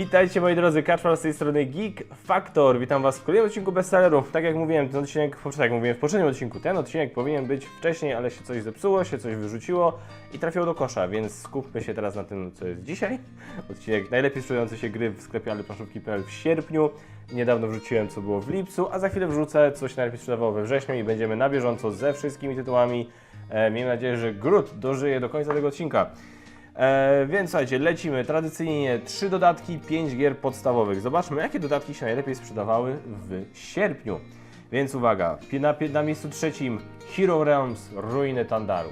Witajcie moi drodzy, Kaczmar z tej strony Geek Factor. Witam was w kolejnym odcinku bestsellerów. Tak jak mówiłem, ten odcinek, tak jak mówiłem w poprzednim odcinku, ten odcinek powinien być wcześniej, ale się coś zepsuło, się coś wyrzuciło i trafiło do kosza, więc skupmy się teraz na tym, co jest dzisiaj. Odcinek najlepiej sprzedający się gry w sklepie alleplanszówki.pl w sierpniu. Niedawno wrzuciłem, co było w lipcu, a za chwilę wrzucę, co się najlepiej sprzedawało we wrześniu i będziemy na bieżąco ze wszystkimi tytułami. E, miejmy nadzieję, że Grut dożyje do końca tego odcinka. E, więc słuchajcie, lecimy. Tradycyjnie trzy dodatki, pięć gier podstawowych. Zobaczmy, jakie dodatki się najlepiej sprzedawały w sierpniu. Więc uwaga, na, na miejscu trzecim Hero Realms Ruiny Tandaru.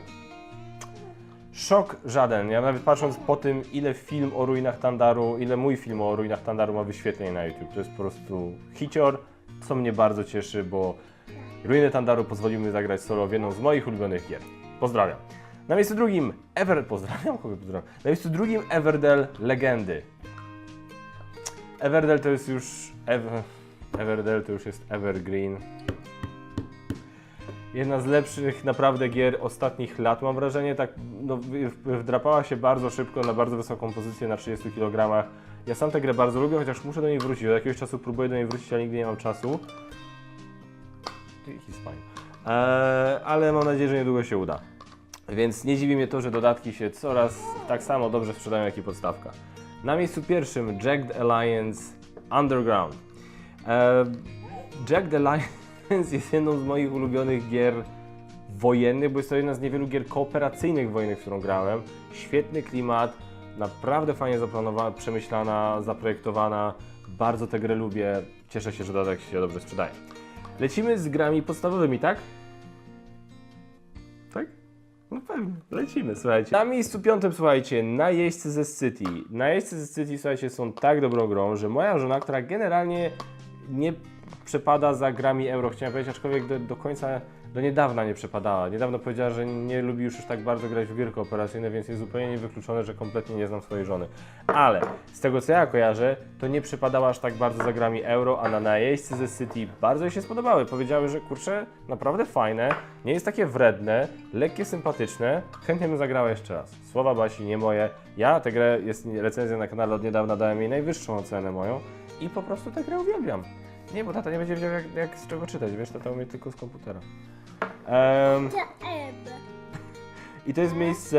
Szok żaden. Ja nawet patrząc po tym, ile film o ruinach Tandaru, ile mój film o ruinach Tandaru ma wyświetleń na YouTube, to jest po prostu hicior, co mnie bardzo cieszy, bo Ruiny Tandaru pozwoliły mi zagrać solo w jedną z moich ulubionych gier. Pozdrawiam. Na miejscu drugim Ever... Pozdrawiam? Kogo pozdrawiam? Na miejscu drugim Everdell Legendy. Everdell to jest już... Ever... Everdell to już jest Evergreen. Jedna z lepszych naprawdę gier ostatnich lat, mam wrażenie, tak no, wdrapała się bardzo szybko na bardzo wysoką pozycję na 30 kg. Ja sam tę grę bardzo lubię, chociaż muszę do niej wrócić. Od jakiegoś czasu próbuję do niej wrócić, ale nigdy nie mam czasu. Fine. Eee, ale mam nadzieję, że niedługo się uda. Więc nie dziwi mnie to, że dodatki się coraz tak samo dobrze sprzedają, jak i podstawka. Na miejscu pierwszym Jagged Alliance Underground. Eee, Jagged Alliance jest jedną z moich ulubionych gier wojennych, bo jest to jedna z niewielu gier kooperacyjnych wojennych, w którą grałem. Świetny klimat, naprawdę fajnie zaplanowana, przemyślana, zaprojektowana. Bardzo tę grę lubię. Cieszę się, że dodatek się dobrze sprzedaje. Lecimy z grami podstawowymi? Tak? No pewnie, lecimy, słuchajcie. Na miejscu piątym, słuchajcie, najeźdźcy ze City. Najeźdźcy ze City, słuchajcie, są tak dobrą grą, że moja żona, która generalnie nie przepada za grami euro, chciałem powiedzieć, aczkolwiek do, do końca, do niedawna nie przepadała. Niedawno powiedziała, że nie lubi już, już tak bardzo grać w gry kooperacyjne, więc jest zupełnie niewykluczone, że kompletnie nie znam swojej żony. Ale z tego, co ja kojarzę, to nie przepadała aż tak bardzo za grami euro, a na najeźdźcy ze City bardzo jej się spodobały. Powiedziały, że kurczę, naprawdę fajne, nie jest takie wredne, lekkie, sympatyczne, chętnie bym zagrała jeszcze raz. Słowa Basi, nie moje. Ja tę grę, jest recenzja na kanale od niedawna, dałem jej najwyższą ocenę moją i po prostu tę grę uwielbiam. Nie, bo tata nie będzie wiedział jak, jak z czego czytać, wiesz, tata umie tylko z komputera. Em, I to jest miejsce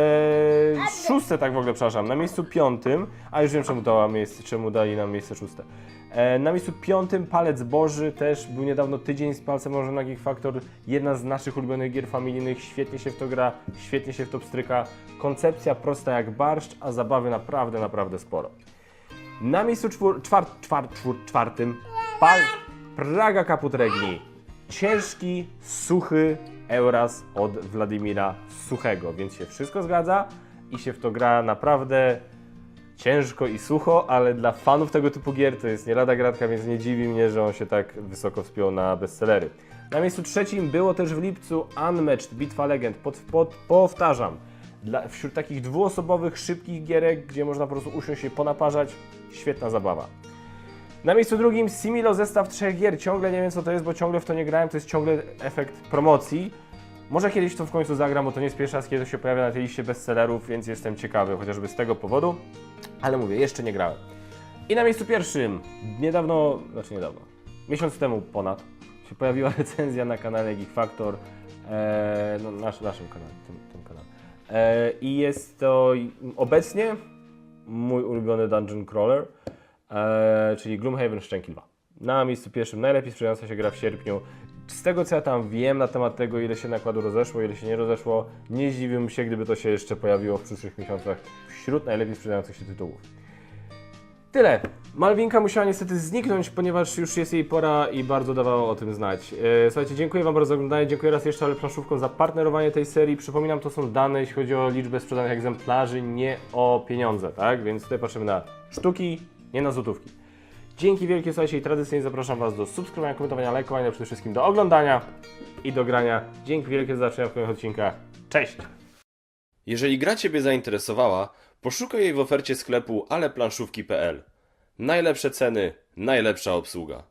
szóste, tak w ogóle, przepraszam, na miejscu piątym, a już wiem czemu, dała miejsce, czemu dali nam miejsce szóste. E, na miejscu piątym Palec Boży, też był niedawno tydzień z Palcem Bożym na Geek Factor, jedna z naszych ulubionych gier familijnych, świetnie się w to gra, świetnie się w to pstryka, koncepcja prosta jak barszcz, a zabawy naprawdę, naprawdę sporo. Na miejscu czwór, czwar, czwar, czwór, czwartym Pal, Praga Kaput Regni. Ciężki, suchy Euras od Władimira Suchego, więc się wszystko zgadza i się w to gra naprawdę ciężko i sucho, ale dla fanów tego typu gier to jest nie lada gratka, więc nie dziwi mnie, że on się tak wysoko wspiął na bestsellery. Na miejscu trzecim było też w lipcu Unmatched Bitwa Legend. Pod, pod, powtarzam, dla, wśród takich dwuosobowych, szybkich gierek, gdzie można po prostu usiąść się ponaparzać, świetna zabawa. Na miejscu drugim Similo zestaw trzech gier. Ciągle nie wiem co to jest, bo ciągle w to nie grałem. To jest ciągle efekt promocji. Może kiedyś to w końcu zagram, bo to nie jest pierwszy raz, kiedy to się pojawia na tej liście bestsellerów, więc jestem ciekawy chociażby z tego powodu. Ale mówię, jeszcze nie grałem. I na miejscu pierwszym, niedawno, znaczy niedawno, miesiąc temu ponad, się pojawiła recenzja na kanale Geek Factor, e, no, nasz, naszym kanale, tym, tym kanale. E, I jest to obecnie mój ulubiony dungeon crawler, e, czyli Gloomhaven Szczęki 2. Na miejscu pierwszym najlepiej sprzedająca się gra w sierpniu. Z tego co ja tam wiem na temat tego, ile się nakładu rozeszło, ile się nie rozeszło, nie zdziwiłbym się, gdyby to się jeszcze pojawiło w przyszłych miesiącach wśród najlepiej sprzedających się tytułów. Tyle. Malwinka musiała niestety zniknąć, ponieważ już jest jej pora i bardzo dawała o tym znać. E, Słuchajcie, dziękuję Wam bardzo za oglądanie, dziękuję raz jeszcze ale planszówką za partnerowanie tej serii. Przypominam, to są dane, jeśli chodzi o liczbę sprzedanych egzemplarzy, nie o pieniądze, tak? Więc tutaj patrzymy na sztuki, nie na złotówki. Dzięki wielkie, słuchajcie, i tradycyjnie zapraszam Was do subskrybowania, komentowania, lajkowania, przede wszystkim do oglądania i do grania. Dzięki wielkie za zobaczenia w kolejnych odcinkach. Cześć! Jeżeli gra Ciebie zainteresowała, poszukaj jej w ofercie sklepu aleplanszówki.pl. Najlepsze ceny, najlepsza obsługa.